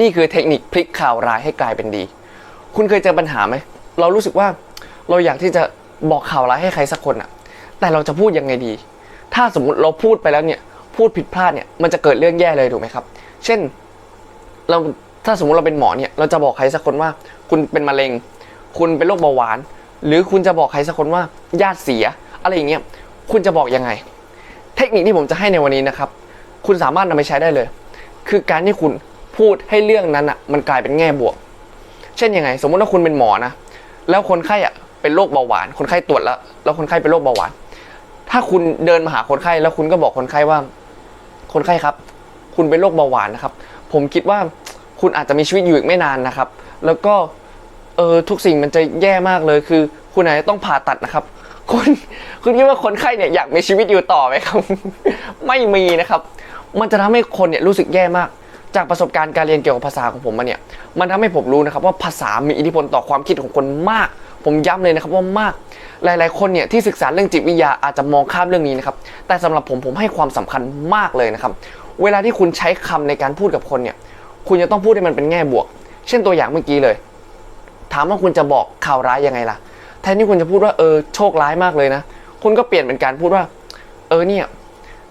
นี่คือเทคนิคพลิกข่าวร้ายให้กลายเป็นดี คุณเคยเจอปัญหาไหม เรารู้สึกว่าเราอยากที่จะบอกข่าวร้ายให้ใครสักคนอะแต่เราจะพูดยังไงดี ถ้าสมมติเราพูดไปแล้วเนี่ย พูดผิดพลาดเนี่ย มันจะเกิดเรื่องแย่เลยถูกไหมครับ เช่น เรา ถ้าสมมติเราเป็นหมอเนี่ย เราจะบอกใครสักคนว่า คุณเป็นมะเร็ง คุณเป็นโรคเบาหวาน หรือคุณจะบอกใครสักคนว่าญาติเสีย อะไรอย่างเงี้ย คุณจะบอกยังไง เทคนิคที่ผมจะให้ในวันนี้นะครับ คุณสามารถนำไปใช้ได้เลย คือการที่คุณ พูดให้เรื่องนั้นอะมันกลายเป็นแง่บวก เช่นยังไง สมมุติว่าคุณเป็นหมอนะแล้วคนไข้อะเป็นโรคเบาหวาน คนไข้ตรวจแล้ว แล้วคนไข้เป็นโรคเบาหวาน ถ้าคุณเดินมาหาคนไข้แล้วคุณก็บอกคนไข้ว่า คนไข้ครับ คุณเป็นโรคเบาหวานนะครับ ผมคิดว่าคุณอาจจะมีชีวิตอยู่อีกไม่นานนะครับ แล้วก็เออทุกสิ่งมันจะแย่มากเลยคือ คุณอาจจะต้องผ่าตัดนะครับคุณคุณคิดว่าคนไข้เนี่ยอยากมีชีวิตอยู่ต่อไหมครับ ไม่มีนะครับ มันจะทำให้คนเนี่ยรู้สึกแย่มาก จากประสบการณ์การเรียนเกี่ยวกับภาษาของผมมาเนี่ย มันทำให้ผมรู้นะครับว่าภาษามีอิทธิพลต่อความคิดของคนมาก ผมย้ำเลยนะครับว่ามาก หลาย ๆ คนเนี่ยที่ศึกษาเรื่องจิตวิทยาอาจจะมองข้ามเรื่องนี้นะครับ แต่สำหรับผมผมให้ความสำคัญมากเลยนะครับ เวลาที่คุณใช้คำในการพูดกับคนเนี่ย คุณจะต้องพูดให้มันเป็นแง่บวก เช่นตัวอย่างเมื่อกี้เลย ถามว่าคุณจะบอกข่าวร้ายยังไงล่ะ แทนที่คุณจะพูดว่าเออโชคร้ายมากเลยนะ คุณก็เปลี่ยนเป็นการพูดว่า เออเนี่ย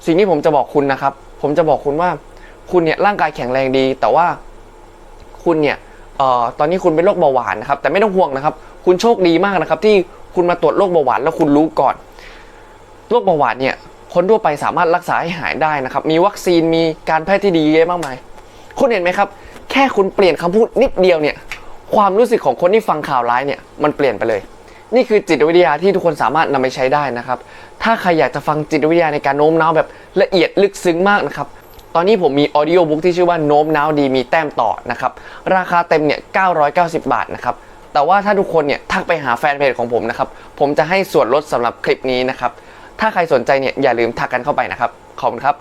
สิ่งที่ผมจะบอกคุณนะครับ ผมจะบอกคุณว่า คุณเนี่ยร่างกายแข็งแรงดี แต่ว่าคุณเนี่ยออตอนนี้คุณเป็นโรคเบาหวานนะครับ แต่ไม่ต้องห่วงนะครับ คุณโชคดีมากนะครับ ที่คุณมาตรวจโรคเบาหวานแล้วคุณรู้ก่อนโรคเบาหวานเนี่ยคนทั่วไปสามารถรักษาให้หายได้นะครับ มีวัคซีนมีการแพทย์ที่ดีเยอะมากมาย คุณเห็นไหมครับ แค่คุณเปลี่ยนคำพูดนิดเดียวเนี่ย ความรู้สึกของคนที่ฟังข่าวร้ายเนี่ยมันเปลี่ยนไปเลย นี่คือจิตวิทยาที่ทุกคนสามารถนำไปใช้ได้นะครับ ถ้าใครอยากจะฟังจิตวิทยาในการโน้มน้าวแบบละเอียดลึกซึ้งมากนะครับ ตอนนี้ผมมีออดิโอบุ๊กที่ชื่อว่าโน้มน้าวดีมีแต้มต่อนะครับ ราคาเต็มเนี่ย 990 บาทนะครับ แต่ว่าถ้าทุกคนเนี่ยทักไปหาแฟนเพจของผมนะครับ ผมจะให้ส่วนลดสำหรับคลิปนี้นะครับ ถ้าใครสนใจเนี่ยอย่าลืมทักกันเข้าไปนะครับ ขอบคุณครับ